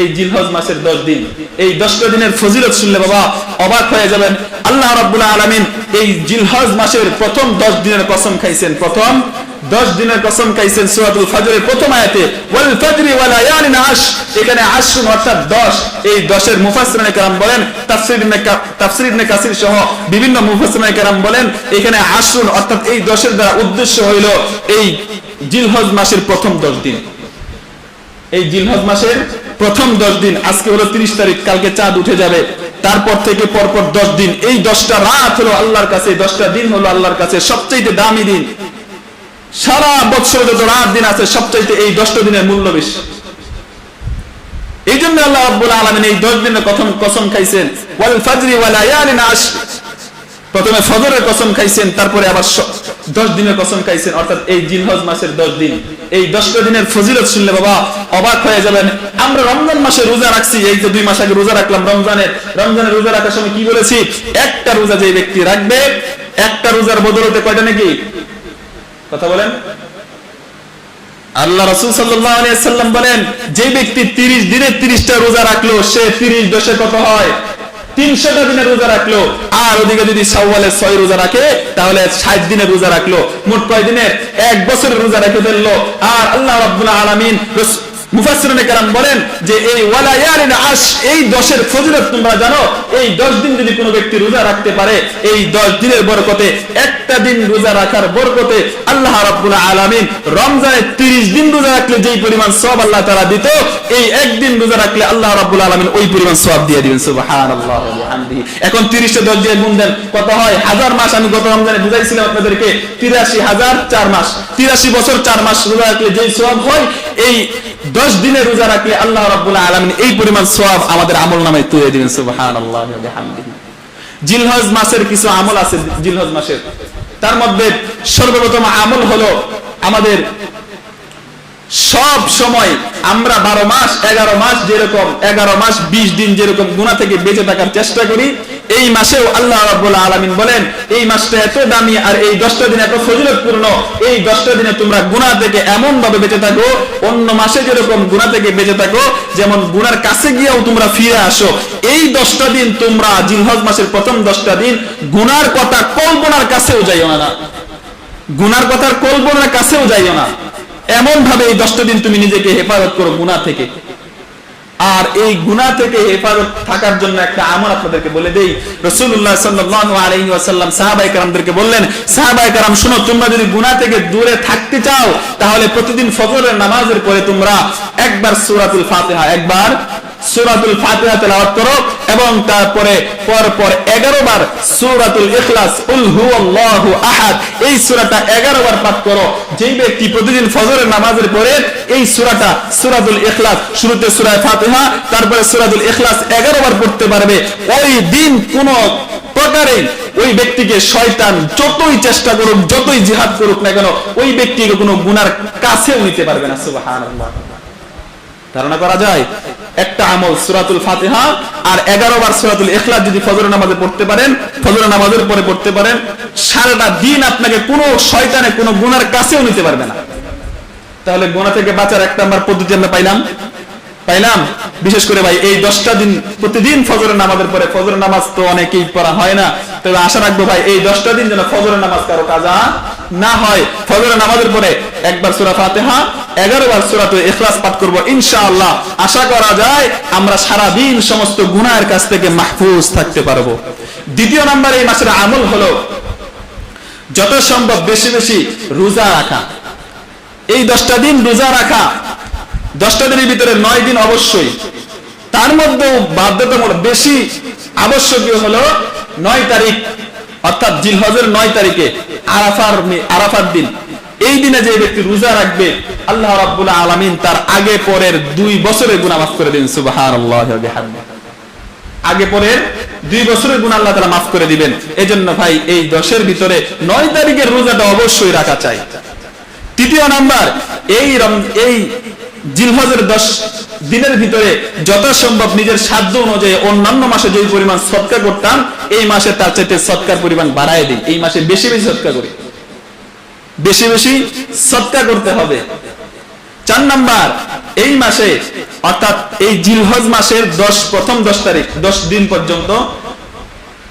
এই জিলহজ মাসের দশ দিন, এই দশটা দিনের ফজিলত শুনলে বাবা অবাক হয়ে যাবেন। আল্লাহ রাব্বুল আলামিন এই জিলহজ মাসের প্রথম দশ দিনের কসম খাইছেন। প্রথম দশ দিনের কসম খাইছেন সূরাতুল ফজরের প্রথম আয়াতে, ওয়াল ফজরি আশ এখানে আশরুন অর্থাৎ 10 এই 10 এর মুফাসসিরিনে কেরাম বলেন ইবনে ইবনে কাসির সহ বিভিন্ন বলেন, এখানে আশরুন অর্থাৎ এই 10 এর দ্বারা উদ্দেশ্য হইল এই জিলহজ মাসের প্রথম 10 দিন। এই জিলহজ মাসের প্রথম দশ দিন, আজকে হলো তিরিশ তারিখ, কালকে চাঁদ উঠে যাবে। তারপর থেকে পরপর দশ দিন। এই দশটা রাত হলো আল্লাহর কাছে দশটা দিন হলো আল্লাহর কাছে সবচাইতে দামি দিন। সারা বছর যত রাত দিন আছে, সবচাইতে এই দশটা দিনের মূল্য বেশি। এই জন্য আল্লাহ রাব্বুল আলামিন এই দশ দিনের কথম কসম খাইছেন, ওয়াল ফাজরি ওয়াল আয়ালিন আশ প্রথমে ফজরের কসম খাইছেন, তারপরে আবার দশ দিনের কসম খাইছেন, অর্থাৎ এই জিলহজ মাসের দশ দিন। এই দশটা দিনের ফজিলত শুনলে বাবা অবাক হয়ে যাবেন। আমরা রমজান মাসে রোজা রাখছি, এই যে দুই মাস আগে রোজা রাখলাম রমজানের। রমজানের রোজা রাখার সময় কি বলেছি? একটা রোজা যে ব্যক্তি রাখবে, একটা রোজার বদলতে কয়টা নাকি? কথা বলেন। আল্লাহ রসুল সাল্লাম বলেন, যে ব্যক্তি তিরিশ দিনে তিরিশটা রোজা রাখল, সে তিরিশ দশে কত হয়? তিনশোটা দিনের রোজা রাখল। আর ওদিকে যদি সাওয়ালে ছয় রোজা রাখে, তাহলে ষাট দিনের রোজা রাখল। মোট কয় দিনের? এক বছরের রোজা রেখে ফেলল। আর আল্লাহ রাব্বুল আলামিন কোনো ব্যক্তি রোজা রাখতে পারে, এই দশ দিনের বরকতে, একটা দিন রোজা রাখার বরকতে আল্লাহ রাব্বুল আলামিন রমজানে 30 দিন রোজা রাখলে যেই পরিমাণ সওয়াব আল্লাহ তাআলা দিত, এই একদিন রোজা রাখলে আল্লাহ রাব্বুল আলামিন ওই পরিমাণ সওয়াব দিয়ে দিবেন, সুবহানাল্লাহ বিহামদিহি। এখন 30 টা 10 দিয়ে গুণ দেন, কত হাজার মাস, আমি গত রমজানে বুঝাইছিলাম আপনাদেরকে 83 হাজার 4 মাস। 83 বছর 4 মাস রোজা রাখলে যেই সওয়াব হয়, এই 10 দিনে রোজা রাখলে আল্লাহ রাব্বুল আলামিন এই পরিমাণ সওয়াব আমাদের আমল নামায় তুলে দিবেন ওয়া বিহামদিহি। জিলহজ মাসের কিছু আমল আছে জিলহজ মাসের। তার মধ্যে সর্বপ্রথম আমল হলো আমাদের সব সময় আমরা বারো মাস, এগারো মাস যেরকম, এগারো মাস বিশ দিন যেরকম গুণা থেকে বেঁচে থাকার চেষ্টা করি এই মাসেও আল্লাহ রাব্বুল আলামিন বলেন, এই মাসটা এত দামি আর এই দশটা দিন এত ফজিলতপূর্ণ, এই দশটা দিনে তোমরা গুণা থেকে এমন ভাবে বেঁচে থাকো, অন্য মাসে যেরকম গুণা থেকে বেঁচে থাকো, যেমন গুনার কাছে গিয়েও তোমরা ফিরে আসো। এই দশটা দিন তোমরা জিলহজ মাসের প্রথম দশটা দিন গুনার কথা কল্পনার কাছেও যাইও না। গুনার কথার কল্পনার কাছেও যাইও না। এমন ভাবে এই দশটা দিন তুমি নিজেকে হেফাজত করো গুনাহ থেকে। আর এই গুণা থেকে হেফাজত থাকার জন্য একটা আমল আপনাদেরকে বলে দেই। রসুল্লাহ সাল্লাম সাহাবাই কারামদেরকে বললেন সাহাবাই কারাম, শুনো, তোমরা যদি গুণা থেকে দূরে থাকতে চাও, তাহলে প্রতিদিন ফজরের নামাজের পরে তোমরা একবার সুরাতুল ফাতেহা, একবার সূরাতুল ফাতিহা তেলাওয়াত করো এবং তারপরে পর পর 11 বার সূরাতুল ইখলাস, উল হুয়াল্লাহু আহাদ, এই সূরাটা 11 বার পাঠ করো। যেই ব্যক্তি প্রতিদিন ফজরের নামাজের পরে এই সূরাটা সূরাতুল ইখলাস, শুরুতে সূরা ফাতিহা, তারপরে সূরাতুল ইখলাস 11 বার পড়তে পারবে। ওই দিন কোন প্রকারে ওই ব্যক্তিকে শয়তান যতই চেষ্টা করুক, যতই জিহাদ করুক না কেন, ওই ব্যক্তিকে কোনো গুনার কাছেও নিতে পারবে না, সুবহানাল্লাহ। ধারণা করা যায়, একটা আমল সুরাতুল ফাতিহা আর এগারো বার সুরাতুল ইখলাস যদি ফজর নামাজে পড়তে পারেন ফজর নামাজের পরে পড়তে পারেন, সারাটা দিন আপনাকে কোনো শয়তানে, কোনো গুনার কাছেও নিতে পারবে না। তাহলে গোনা থেকে বাঁচার এক নাম্বার পদ্ধতি আমরা পাইলাম। পাইলাম? বিশেষ করে ভাই, এই দশটা দিন, প্রতিদিন ফজরের নামাজের পরে, ফজরের নামাজ তো অনেকেই পড়া হয় না। তবে আশা রাখব ভাই, এই দশটা দিন যেন ফজরের নামাজ কারও কাজা না হয়। ফজরের নামাজের পরে একবার সুরা ফাতেহা এগারো বার সুরা তো ইখলাস পাঠ করব, ইনশাআল্লাহ। আশা করা যায় আমরা সারা দিন সমস্ত গুনাহের কাছ থেকে মাহফুজ থাকতে পারব। দ্বিতীয় নাম্বার এই মাসের আমল হলো যত সম্ভব বেশি বেশি রোজা রাখা। এই দশটা দিন রোজা রাখা, দশটা দিনের ভিতরে নয় দিন অবশ্যই। তার মধ্যেও বাধ্যতামূলক বেশি আবশ্যকীয় হলো নয় তারিখ, অর্থাৎ জিলহজের নয় তারিখে আরাফার আরাফার দিন। এই দিনে যে ব্যক্তি রোজা রাখবে, আল্লাহ রাব্বুল আলামিন তার আগে পরের দুই বছরের গুনাহ মাফ করে দিন সুবহানাল্লাহি ওয়া আগে পরের দুই বছরের গুণ আল্লাহ তারা মাফ করে দিবেন। এই জন্য ভাই, এই দশের ভিতরে নয় তারিখের রোজাটা অবশ্যই রাখা চাই। তৃতীয় নাম্বার, এই এই জিলহজের দশ দিনের ভিতরে যথাসম্ভব নিজের সাধ্য অনুযায়ী অন্যান্য মাসে যে পরিমাণ সৎকার করতাম, এই মাসে তার চাইতে সৎকার পরিমাণ বাড়ায় দিই এই মাসে বেশি বেশি সৎকার করি। বেশি বেশি সৎকার করতে হবে। চার নাম্বার, এই মাসে, অর্থাৎ এই জিলহজ মাসের দশ, প্রথম দশ তারিখ, দশ দিন পর্যন্ত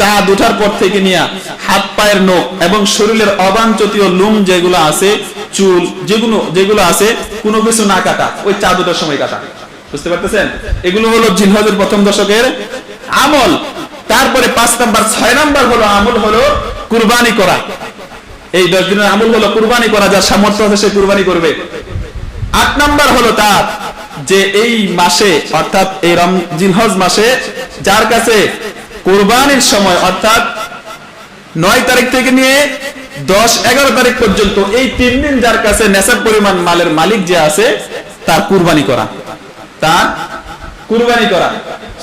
চাঁদ উঠার পর থেকে নিয়ে হাত পায়ের নখ এবং শরীরের অবাঞ্চতীয় লুম যেগুলো আছে, চুল যেগুলো যেগুলো আছে, কোনো কিছু না কাটা, ওই চাঁদ উঠার সময় কাটা। বুঝতে পারতেছেন? এগুলো হলো জিলহজের প্রথম দশকের আমল। তারপরে পাঁচ নাম্বার, ছয় নাম্বার হলো আমল হলো কুরবানি করা। এই দশ দিনের আমল হলো কুরবানি করা, যার সামর্থ্য আছে সে কুরবানি করবে। আট নাম্বার হলো তার যে এই মাসে, অর্থাৎ এই জিনহজ মাসে, যার কাছে কোরবানির সময়, অর্থাৎ নয় তারিখ থেকে নিয়ে দশ, এগারো তারিখ পর্যন্ত, এই তিন দিন যার কাছে নেশাব পরিমাণ মালের মালিক যে আছে, তার কুরবানি করা। তার কুরবানি করা।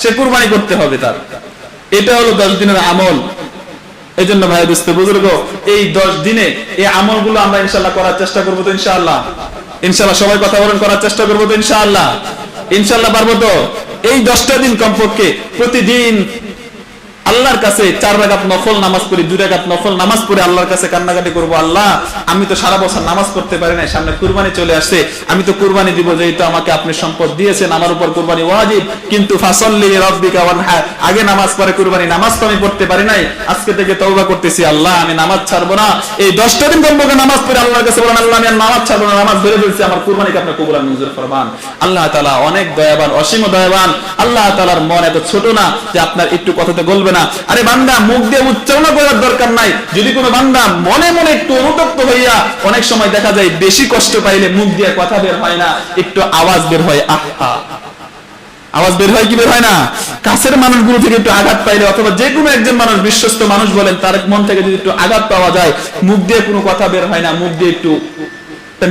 সে কুরবানি করতে হবে তার। এটা হলো দশ দিনের আমল। এই জন্য ভাই বুঝতে বুজুর্গ, এই দশ দিনে এই আমলগুলো আমরা ইনশাল্লাহ করার চেষ্টা করব তো ইনশাআল্লাহ। ইনশাল্লাহ সবাই কথা বলেন, করার চেষ্টা করব তো ইনশাআল্লাহ। ইনশাল্লাহ পারব তো? এই দশটা দিন কমপক্ষে প্রতিদিন আল্লাহর কাছে চার রাগাত নফল নামাজ পড়ি, দুই রাগাত নফল নামাজ পড়ে আল্লাহর কাছে কান্নাকাটি করব, আল্লাহ, আমি তো সারা বছর নামাজ পড়তে পারি না সামনে কুরবানি চলে আসছে আমি তো কুরবানি দিব, যেহেতু আমাকে আপনি সম্পদ দিয়েছেন, আমার উপর কুরবানি ওয়াজিব, কিন্তু ফাসল্লি রব্বিকা ওয়ানহা, আগে নামাজ পড়ে কুরবানি, নামাজ তো আমি পড়তে পারি নাই, আজকে থেকে তওবা করতেছি, আল্লাহ, আমি নামাজ ছাড়বো না, এই দশটা দিন কমপক্ষে নামাজ পড়ে আল্লাহর কাছে বলেন, আল্লাহ, আমি আর নামাজ ছাড়বো না, নামাজ ধরে ফেলছি, আমার কুরবানিকে আপনি কবুল মঞ্জুর ফরমান। আল্লাহ তাআলা অনেক দয়াবান, অসীম দয়াবান, আল্লাহ তাআলার মন এত ছোট না যে আপনার একটু কথাতে বলবে না। আরে বান্দা, মুখ দিয়ে উচ্চারণ করার দরকার নাই। যদি কোনো বান্দা মনে মনে একটু অনুতপ্ত হইয়া অনেক সময় দেখা যায় বেশি কষ্ট পাইলে মুখ দিয়ে কথা বের হয় না, একটু আওয়াজ বের হয়, আহা। আওয়াজ বের হয় কি বের হয় না? কাছের মানুষগুলো থেকে একটু আঘাত পাইলে অথবা যে কোনো একজন মানুষ, বিশ্বস্ত মানুষ বলেন, তার মন থেকে যদি একটু আঘাত পাওয়া যায়, মুখ দিয়ে কোনো কথা বের হয় না, মুখ দিয়ে একটু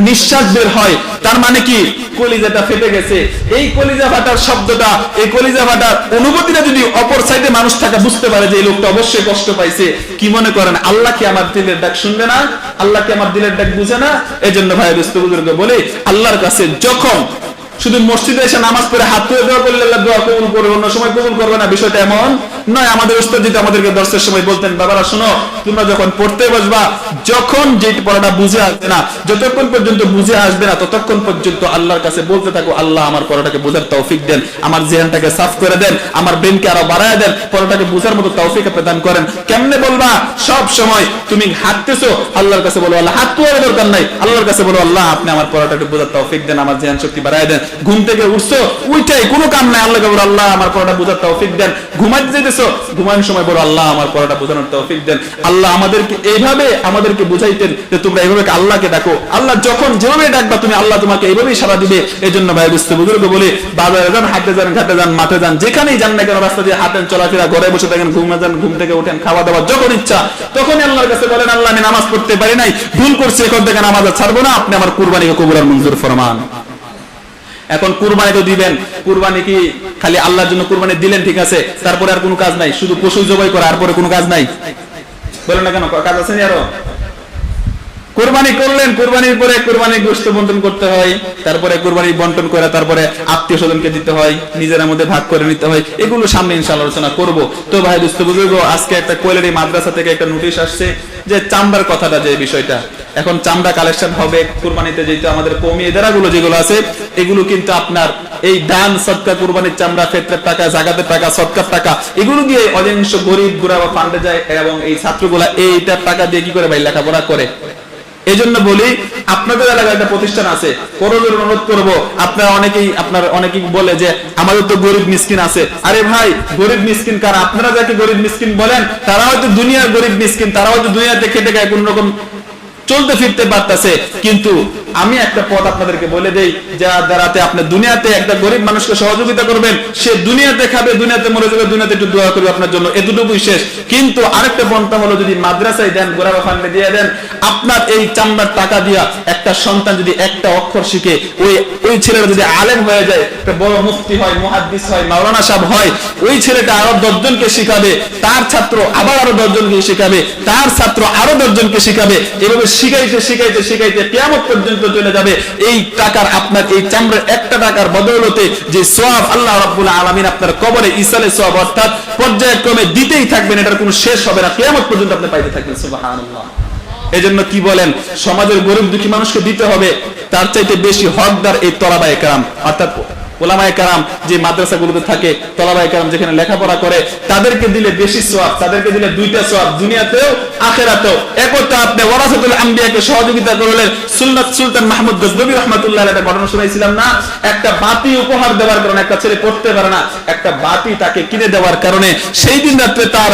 নিঃশ্বাস বের হয়। তার মানে কি? কলিজাটা ফেটে গেছে। এই কলিজা ফাটার শব্দটা, এই কলিজা ফাটার অনুভূতিটা যদি অপর সাইডে মানুষ থাকা বুঝতে পারে যে এই লোকটা অবশ্যই কষ্ট পাইছে, কি মনে করেন? আল্লাহ কি আমার দিলের ডাক শুনবে না? আল্লাহ কি আমার দিলের ডাক বুঝে না? এই জন্য ভাই বুজুর্গ বলে, আল্লাহর কাছে যখন শুধু মসজিদে এসে নামাজ পড়ে হাত তুলে দেওয়া করলে দোয়া কবুল করবে, অন্য সময় কবুল করবে না, বিষয়টা এমন নয়। আমাদের উস্তাদ যদি আমাদেরকে দর্শের সময় বলতেন, বাবারা, শোনো, তোমরা যখন পড়তে বসবা, যখন যে পড়াটা বুঝে আসবে না, যতক্ষণ পর্যন্ত বুঝে আসবে না, ততক্ষণ পর্যন্ত আল্লাহর কাছে বলতে থাকো, আল্লাহ আমার পড়াটাকে বোঝার তৌফিক দেন, আমার জেহানটাকে সাফ করে দেন, আমার ব্রেনকে আরও বাড়ায় দেন, পড়াটাকে বোঝার মতো তৌফিক প্রদান করেন। কেমনে বলবা? সব সময় তুমি হাঁটতেছো, আল্লাহর কাছে বলো, আল্লাহ, হাত তোয়ার দরকার নাই। আল্লাহর কাছে বলো, আল্লাহ, আপনি আমার পড়াটাকে বোঝার তৌফিক দেন, আমার জেহান শক্তি বাড়ায় দেন। ঘুম থেকে উঠছো উইটাই কোনো কাম নাই, আল্লাহকে বলো, আল্লাহ আমার পড়াটা বোঝার তৌফিক দেন। ঘুমাইতে যেতেছো ঘুমানোর সময় বলো, আল্লাহ আমার পড়াটা বোঝানোর তৌফিক দেন। আল্লাহ আমাদেরকে এইভাবে আমাদেরকে বুঝাইতেন যে তোমরা এইভাবে আল্লাহকে ডাকো। আল্লাহ যখন যেভাবে ডাকবা, তুমি আল্লাহ তোমাকে এইভাবেই সারা দিবে। এই জন্য ভাই, বুঝতে বুজুর্গ বলে, বাজারে যান, হাটে যান, ঘাটে যান, মাঠে যান, যেখানেই যান না কেন, রাস্তা দিয়ে হাঁটেন, চলাফেরা ঘরে বসে থাকেন, ঘুমে যান, ঘুম থেকে উঠেন খাওয়া দাওয়া যখন ইচ্ছা, তখনই আল্লাহর কাছে বলেন, আল্লাহ আমি নামাজ পড়তে পারি নাই, ভুল করছি, এখন থেকে নামাজ ছাড়বো না, আপনি আমার কুরবানিকে কবুল আর মঞ্জুর ফরমান। এখন কুরবানি তো দিবেন। কুরবানি কি খালি আল্লাহর জন্য কুরবানি দিলেন ঠিক আছে, তারপরে আর কোনো কাজ নাই। শুধু পশু জবাই করা, আর পরে কোনো কাজ নাই। বলেন না কেন, কাজ আছে নি আরও? কোরবানি করলেন, কোরবানির পরে কোরবানি গোষ্ঠ বন্টন করতে হয়, তারপরে কোরবানি বন্টন করে তারপরে আত্মীয় স্বজনকে দিতে হয়, নিজের মধ্যে ভাগ করে নিতে হয়, এগুলো সামনে ইনশাআল্লাহ আলোচনা করব। তো ভাই দুস্থ বুজুর্গ, আজকে একটা কোয়েলের মাদ্রাসা থেকে একটা নোটিশ আসছে যে চামড়ার কথাটা যে বিষয়টা। এখন চামড়া কালেকশন হবে, কুরবানিতে যেহেতু আমাদের কমি এদারাগুলো যেগুলো আছে, এগুলো কিন্তু আপনার এই দান, সৎকার, কুরবানির চামড়া ক্ষেত্রের টাকা জাগাতের টাকা, সৎকার টাকা, এগুলো দিয়ে অধিকাংশ গরিব, গুড়া বা ফান্ডে যায় এবং এই ছাত্রগুলা এইটার টাকা দিয়ে কি করে ভাই লেখাপড়া করে? এই জন্য বলি, আপনাদের এলাকায় একটা প্রতিষ্ঠান আছে করজোর অনুরোধ করব। আপনারা অনেকেই, আপনার অনেকেই বলে যে, আমাদের তো গরিব মিসকিন আছে। আরে ভাই, গরিব মিসকিন কার? আপনারা যাকে গরিব মিসকিন বলেন, তারা হয়তো দুনিয়ার গরিব মিসকিন, তারা হয়তো দুনিয়াতে খেটে গায়ে কোন রকম চলতে ফিরতে পারতেছে। কিন্তু আমি একটা পথ আপনাদেরকে বলে দেই, যা দ্বারাতে আপনি দুনিয়াতে একটা গরিব মানুষকে সহযোগিতা করবেন, সে দুনিয়াতে খাবে, দুনিয়াতে মরে যাবে, দুনিয়াতে একটু দোয়া করবে আপনার জন্য। এতটুকুই শেষ। কিন্তু আরেকটা পন্থা হলো, যদি মাদ্রাসায় দেন গোড়া ফান্ডে দিয়ে দেন, আপনার এই চামড়ার টাকা দিয়া একটা সন্তান যদি একটা অক্ষর শিখে, ওই ওই ছেলেটা যদি আলেম হয়ে যায়, একটা বড় মুফতি হয়, মুহাদ্দিস হয়, মাওলানা সাহেব হয়, ওই ছেলেটা আরও দশজনকে শিখাবে, তার ছাত্র আবার আরও দশজনকে শিখাবে, তার ছাত্র আরও দশজনকে শিখাবে। এভাবে শিখাইতে শিখাইতে শিখাইতে কেমন পর্যন্ত চলে যাবে। এই টাকার আপনার, এই চামড়ার একটা টাকার বদৌলতে যে সোয়াব আল্লাহ রাব্বুল আলামিন আপনার কবরে ইসালে সোয়াব অর্থাৎ পর্যায়ক্রমে দিতেই থাকবেন, এটার কোনো শেষ হবে না। কেয়ামত পর্যন্ত আপনি পাইতে থাকবেন, সুবহানাল্লাহ। এজন্য কি বলেন, সমাজের গরিব দুঃখী মানুষকে দিতে হবে, তার চাইতে বেশি হকদার এই তলাবায় কারাম। অর্থাৎ ওলামায় কারাম যে মাদ্রাসাগুলোতে থাকে, তলাবায় কারাম যেখানে লেখাপড়া করে, তাদেরকে দিলে বেশি সোয়াব তাদেরকে দিলে দুইটা সোয়াব দুনিয়াতেও, আখেরাতেও। একতা আপনি ওয়ারাসাতুল আম্বিয়াকে সহযোগিতা করলেন সুলনাত সুলতান মাহমুদ গজনবী রহমাতুল্লাহ একটা ঘটনা শুনাইছিলাম না? একটা বাতি উপহার দেওয়ার কারণে একটা ছেলে পড়তে পারে না। একটা বাতি তাকে কিনে দেওয়ার কারণে সেই দিন রাত্রে তার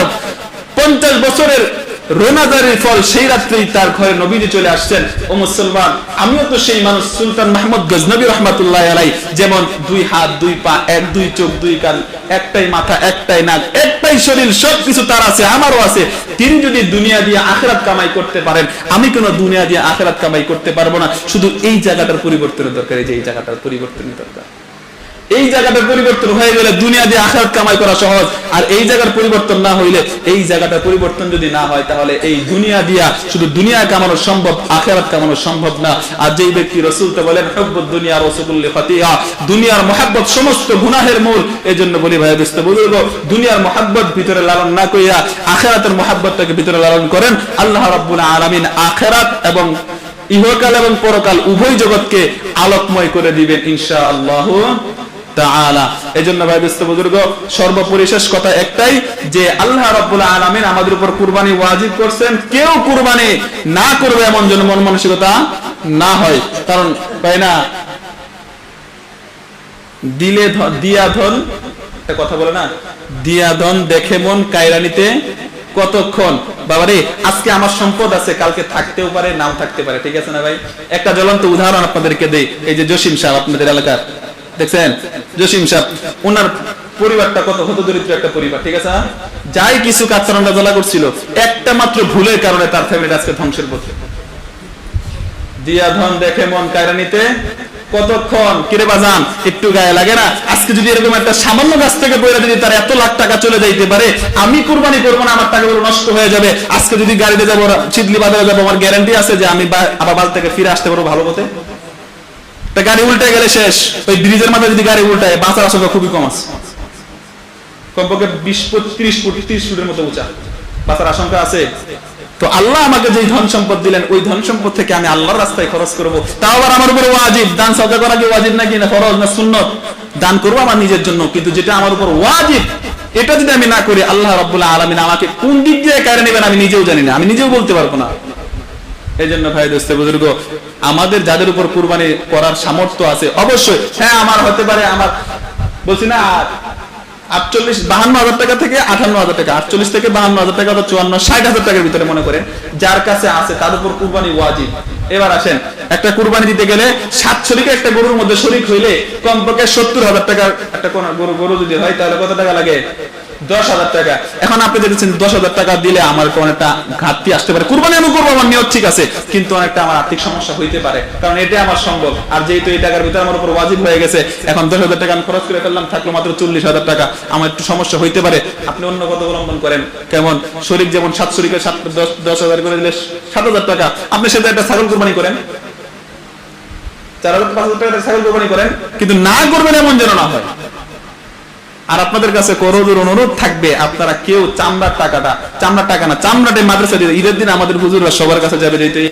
পঞ্চাশ বছরের রোনাজারের ফল সেই রাত্রেই তার ঘরে নবীজি চলে আসছেন। ও মুসলমান, আমিও তো সেই মানুষ সুলতান মাহমুদ গজনবী রহমাতুল্লাহ আলাই যেমন দুই হাত, দুই পা, এক, দুই চোখ, দুই কান, একটাই মাথা, একটাই নাক, একটাই শরীর, সবকিছু তার আছে, আমারও আছে। তিনি যদি দুনিয়া দিয়ে আখেরাত কামাই করতে পারেন, আমি কোনো দুনিয়া দিয়ে আখেরাত কামাই করতে পারব না? শুধু এই জায়গাটার পরিবর্তনের দরকার, এই যে এই জায়গাটার পরিবর্তনের দরকার। এই জায়গাটার পরিবর্তন হয়ে গেলে দুনিয়া দিয়ে আখেরাত কামাই করা সহজ। আর এই জায়গার পরিবর্তন না হইলে এই জায়গাটার পরিবর্তন যদি না হয়, তাহলে এই দুনিয়া দিয়া শুধু দুনিয়া কামানো সম্ভব, আখেরাত কামানো সম্ভব না। আর যেই ব্যক্তি রসুল তো বলেন হব্বত দুনিয়া রসুল্লি ফাতিহা দুনিয়ার মহাব্বত সমস্ত গুনাহের মূল। এই জন্য বলি, ভাই, দোস্ত বুজুর্গ, দুনিয়ার মহাব্বত ভিতরে লালন না কইয়া আখেরাতের মহাব্বতটাকে ভিতরে লালন করেন। আল্লাহ রাব্বুল আলামিন আখেরাত এবং ইহকাল এবং পরকাল উভয় জগৎকে আলোকময় করে দিবেন ইনশা আল্লাহ তাআলা। এজন্য ভাই কায়রানিতে কতক্ষণ? আজকে আমার সম্পদ আছে, কালকে থাকতেও পারে, নাও থাকতে পারে, ঠিক আছে না ভাই? একটা জ্বলন্ত উদাহরণ আপনাদেরকে দেই, এই যে জসিম সাহেব আপনাদের এলাকার। দেখছেন? জসিম সাহেব ওনার পরিবারটা কত? হত দরিদ্র একটা পরিবার, ঠিক আছে যাই কিছু কাচ্চারণটা জ্বলা করছিল, একটা মাত্র ভুলের কারণে তার ফ্যামিলি আজকে ধ্বংসের পথে। দিয়া দেখে মন কতক্ষণ? কিরে বাজান, একটু গায়ে লাগে না? আজকে যদি এরকম একটা সামান্য গাছ থেকে বইরা তার এত লাখ টাকা চলে যাইতে পারে, আমি কুরবানি করব না, আমার টাকাগুলো নষ্ট হয়ে যাবে। আজকে যদি গাড়িতে যাব চিদলি বাজারে যাব, আমার গ্যারান্টি আছে যে আমি আবার বাজার থেকে ফিরে আসতে পারব ভালো মতে তা গাড়ি উল্টে গেলে শেষ। ওই ব্রিজের মাথায় যদি গাড়ি উল্টায়, বাঁচার আশঙ্কা খুবই কম আছে। কমপক্ষে বিশ ত্রিশ ফুট, ত্রিশ ফুটের মতো উঁচা। বাঁচার আশঙ্কা আছে। তো আল্লাহ আমাকে যে ধন সম্পদ দিলেন, ওই ধন সম্পদ থেকে আমি আল্লাহর রাস্তায় খরচ করব। তাও আবার আমার উপরে ওয়াজিব। দান সদকা করা কি ওয়াজিব নাকি না ফরজ না সুন্নত? দান করব আমার নিজের জন্য, কিন্তু যেটা আমার উপর ওয়াজিব, এটা যদি আমি না করি, আল্লাহ রাব্বুল আলামিন আমাকে কোন দিক দিয়ে কারে নেবেন আমি নিজেও জানি না। আমি নিজেও বলতে পারব না। এই জন্য ভাই দোস্ত, বুজুর্গ, আমাদের যাদের উপর কুরবানি করার সামর্থ্য আছে, অবশ্যই। হ্যাঁ আমার হতে পারে, আমার বলছি না, আটচল্লিশ, বাহান্ন হাজার টাকা থেকে আঠান্ন হাজার টাকা, আটচল্লিশ থেকে বাহান্ন হাজার টাকা চুয়ান্ন, ষাট হাজার টাকার ভিতরে মনে যার কাছে আছে, তার উপর কুরবানি ওয়াজিব। এবার আসেন, একটা কুরবানি দিতে গেলে সাত একটা গরুর মধ্যে শরিক হইলে কমপক্ষে সত্তর হাজার টাকার একটা গরু গরু যদি হয়, তাহলে কত টাকা লাগে? দশ হাজার টাকা। এখন আপনি দেখেছেন দশ হাজার টাকা দিলে আমার অনেকটা ঘাটতি আসতে পারে। কুরবানি আমি করব, আমার নিয়ত ঠিক আছে, কিন্তু অনেকটা আমার আর্থিক সমস্যা হইতে পারে। কারণ এটা আমার সম্ভব। আর যেহেতু এই টাকার ভিতরে আমার উপর ওয়াজিব হয়ে গেছে, এখন দশ হাজার টাকা আমি খরচ করে ফেললাম, থাকল মাত্র চল্লিশ হাজার টাকা। আমার একটু সমস্যা হইতে পারে। আপনি অন্য পথ অবলম্বন করেন। কেমন? শরীর যেমন সাত শরীরে সাত দশ হাজার করে দিলে সাত হাজার টাকা। আপনি সেটা একটা ছাগল কুরবানি করেন। চার হাজার পাঁচ হাজার টাকা ছাগল কুরবানি করেন। কিন্তু না করবেন এমন যেন না হয়। আর আপনাদের কাছে করজোর অনুরোধ থাকবে, আপনারা কেউ চামড়ার টাকাটা চামড়ার টাকা না, চামড়াটাই মাদ্রাসা দিয়ে ঈদের দিন আমাদের হুজুররা সবার কাছে যাবে